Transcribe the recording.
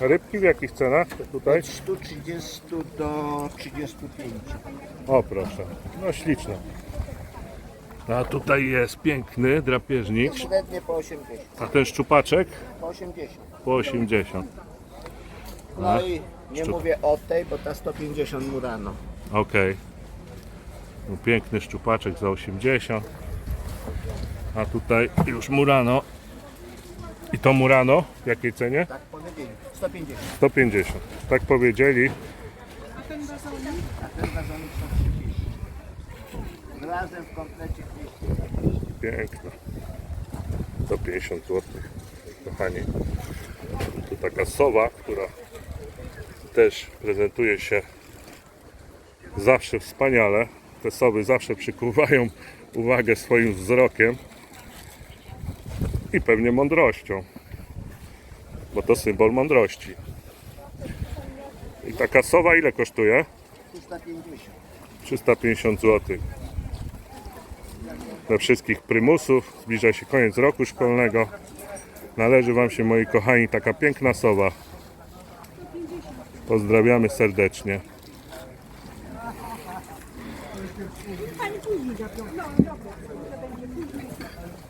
Rybki w jakich cenach tutaj? Od 130 do 35. O proszę, no śliczne. A tutaj jest piękny drapieżnik, Średnie po 80. a ten szczupaczek Po 80. po 80. No i nie szczup- mówię o tej, bo ta 150 mu rano. Okej. No, piękny szczupaczek za 80. A tutaj już Murano. I to Murano w jakiej cenie? Tak powiedzieli. 150. 150. Tak powiedzieli. A ten wazonik 130. Razem w komplecie 200. Piękna. 150 zł. Kochani. Tu taka sowa, która też prezentuje się zawsze wspaniale. Te sowy zawsze przykuwają uwagę swoim wzrokiem i pewnie mądrością, bo to symbol mądrości. I taka sowa ile kosztuje? 350. 350 zł. Dla wszystkich prymusów zbliża się koniec roku szkolnego. Należy Wam się, moi kochani, taka piękna sowa. Pozdrawiamy serdecznie.